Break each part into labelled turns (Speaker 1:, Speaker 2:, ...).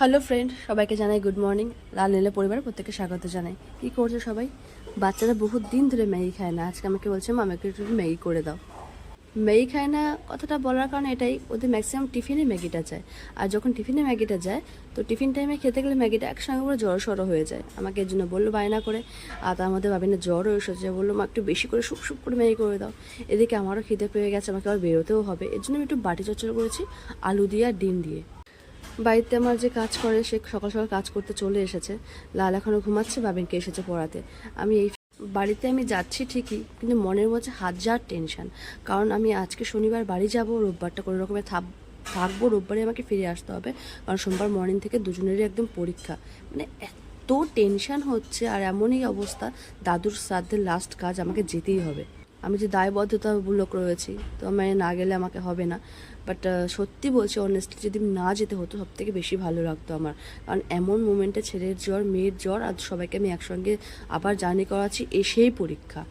Speaker 1: Hello friend সবাইকে জানাই good morning লাল নীলে পরিবার প্রত্যেককে স্বাগত জানাই। কী করছে সবাই? বাচ্চারা বহুত দিন ধরে ম্যাগি খায় না। আজকে আমাকে বলছে, মা, আমাকে একটু ম্যাগি করে দাও। ম্যাগি খায় না, কথাটা বলার কারণে এটাই, ওদের ম্যাক্সিমাম টিফিনে ম্যাগিটা যায় আর যখন টিফিনে ম্যাগিটা যায়, তো টিফিন টাইমে খেতে গেলে ম্যাগিটা একসঙ্গে করে জ্বর সরো হয়ে যায়। আমাকে এর জন্য বলল, বায়না করে। আর তার মধ্যে ভাবিনা জ্বরও এসেছে। বলল, মা, একটু বেশি করে সুপ সুপ করে ম্যাগি করে দাও। এদিকে আমারও খিদে পেয়ে গেছে, আমাকে আবার বেরোতেও হবে। এর জন্য আমি একটু বাটি চচ্চড় করেছি, আলু দিয়ে আর ডিম দিয়ে। বাড়িতে আমার যে কাজ করে, সে সকাল সকাল কাজ করতে চলে এসেছে। লাল এখনও ঘুমাচ্ছে, বাবিনকে এসেছে পড়াতে। আমি এই বাড়িতে আমি যাচ্ছি ঠিকই, কিন্তু মনের মধ্যে হাজার টেনশন কারণ আমি আজকে শনিবার বাড়ি যাব, রোববারটা কোনো রকমের থাক, থাকব, রোববারে আমাকে ফিরে আসতে হবে। কারণ সোমবার মর্নিং থেকে দুজনেরই একদম পরীক্ষা। মানে এত টেনশন হচ্ছে আর এমনই অবস্থা, দাদুর শ্রাদ্ধের লাস্ট কাজ আমাকে যেতেই হবে। আমি যে দায়বদ্ধতামূলক রয়েছি, তো আমি না গেলে আমাকে হবে না। বাট সত্যি বলছি অনেস্টলি যদি না যেতে হতো সব থেকে বেশি ভালো লাগতো আমার। কারণ এমন মোমেন্টে ছেলের জ্বর, মেয়ের জ্বর, আর সবাইকে আমি একসঙ্গে আবার জার্নি করাচ্ছি এসেই পরীক্ষা।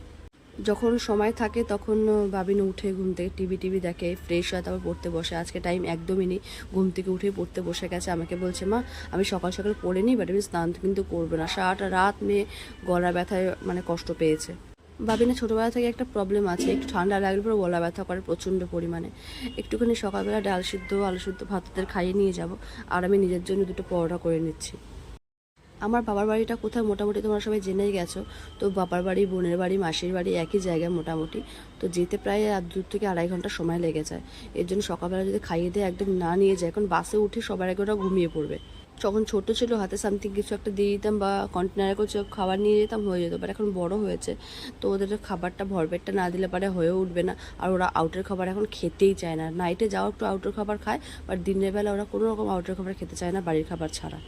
Speaker 1: যখন সময় থাকে, তখন বাবিন উঠে ঘুম থেকে টিভি টিভি দেখে ফ্রেশ হয়, তারপর পড়তে বসে। আজকে টাইম একদমই নেই। ঘুম থেকে উঠে পড়তে বসে গেছে। আমাকে বলছে, মা, আমি সকাল সকাল পড়ে নিই বাট আমি স্নান কিন্তু করব না। সারাটা রাত মেয়ে গলা ব্যথায় মানে কষ্ট পেয়েছে। বাবিনা ছোটোবেলা থেকে একটা প্রবলেম আছে। একটু ঠান্ডা লাগলে পরে গলা ব্যথা করে প্রচণ্ড পরিমাণে। একটুখানি সকালবেলা ডাল সিদ্ধ, আলু সিদ্ধ ভাতদের খাইয়ে নিয়ে যাব। আর আমি নিজের জন্য দুটো পরোটা করে নিচ্ছি। আমার বাবার বাড়িটা কোথায় মোটামুটি তোমরা সবাই জেনেই গেছো। তো বাবার বাড়ি, বোনের বাড়ি, মাসির বাড়ি একই জায়গায় মোটামুটি। তো যেতে প্রায় দু থেকে আড়াই ঘণ্টা সময় লেগে যায়। এর জন্য সকালবেলা যদি খাইয়ে দিয়ে একদম না নিয়ে যায় এখন বাসে উঠে সবার আগে ওরা ঘুমিয়ে পড়বে। যখন ছোট ছিল হাতে সামথিং কিছু একটা দিয়ে দিতাম বা কন্টেনারে কিছু খাবার নিয়ে যেতাম, হয়ে যেত। বাট এখন বড় হয়েছে, তো ওদের খাবারটা ভরপেটটা না দিলে পারে হয়ে উঠবে না। আর ওরা আউটের খাবার এখন খেতেই চায় না। নাইটে যাওয়া একটু আউটের খাবার খায় বাট দিনের বেলা ওরা কোনো রকম আউটের খাবার খেতে চায় না বাড়ির খাবার ছাড়া।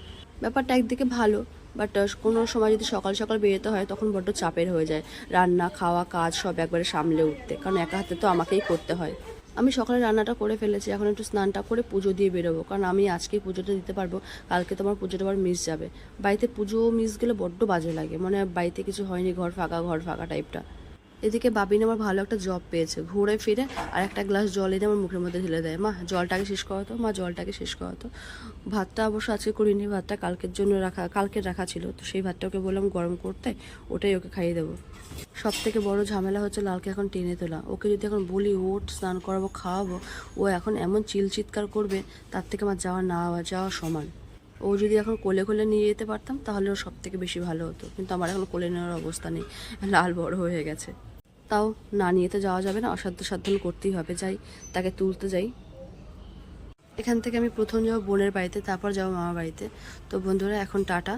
Speaker 1: ব্যাপারটা একদিকে ভালো বাট কোনো সময় যদি সকাল সকাল বেরোতে হয়, তখন বড্ড চাপের হয়ে যায়। রান্না, খাওয়া, কাজ সব একবারে সামলে উঠতে। কারণ একা হাতে তো আমাকেই করতে হয়। আমি সকালে রান্নাটা করে ফেলেছি, এখন একটু স্নানটা করে পুজো দিয়ে বেরোবো। কারণ আমি আজকে পুজোটা দিতে পারব, কালকে তোমার পুজোটা আবার মিস যাবে। বাড়িতে পুজো মিস গেলে বড্ড বাজে লাগে মানে বাড়িতে কিছু হয়নি, ঘর ফাঁকা ঘর ফাঁকা টাইপটা এদিকে বাবিন আমার ভালো একটা জব পেয়েছে। ঘুরে ফিরে আর একটা গ্লাস জল এনে আমার মুখের মধ্যে ঢেলে দেয়। মা, জলটাকে শেষ করা করাতো মা, জলটাকে শেষ করা করাতো ভাতটা অবশ্য আজকে করিনি, ভাতটা কালকের জন্য রাখা, কালকের রাখা ছিল। তো সেই ভাতটা ওকে বললাম গরম করতে, ওটাই ওকে খাইয়ে দেবো। সব থেকে বড় ঝামেলা হচ্ছে লালকে এখন টেনে তোলা। ওকে যদি এখন বলি ওট স্নান করাবো, খাওয়াবো, ও এখন এমন চিল চিৎকার করবে, তার থেকে আমার যাওয়া না, যাওয়া সমান। ও যদি এখন কোলে কোলে নিয়ে যেতে পারতাম, তাহলে ও সব থেকে বেশি ভালো হতো। কিন্তু আমার এখন কোলে নেওয়ার অবস্থা নেই। লাল বড় হয়ে গেছে। তাও না নিয়ে তো যাওয়া যাবে না, অসাধ্য সাধন করতেই হবে। যাই, তাকে তুলতে যাই। এখান থেকে আমি প্রথম যাব বোনের বাড়িতে, তারপর যাব মামার বাড়িতে। তো বন্ধুরা, এখন টাটা।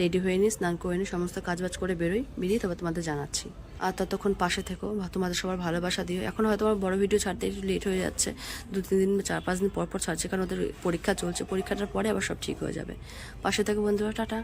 Speaker 1: রেডি হয়ে নিই স্নান করে নিই সমস্ত কাজবাজ করে বেরোই, বেরিয়ে তবে তোমাদের জানাচ্ছি। আর ততক্ষণ পাশে থেকো তোমাদের সবার ভালোবাসা দিও। এখন হয়তো আমার বড় ভিডিও ছাড়তে একটু লেট হয়ে যাচ্ছে দু তিন দিন চার পাঁচ দিন পর পর ছাড়ছে, কারণ ওদের পরীক্ষা চলছে, পরীক্ষাটার পরে আবার সব ঠিক হয়ে যাবে। পাশে থেকো বন্ধুরা, টাটা।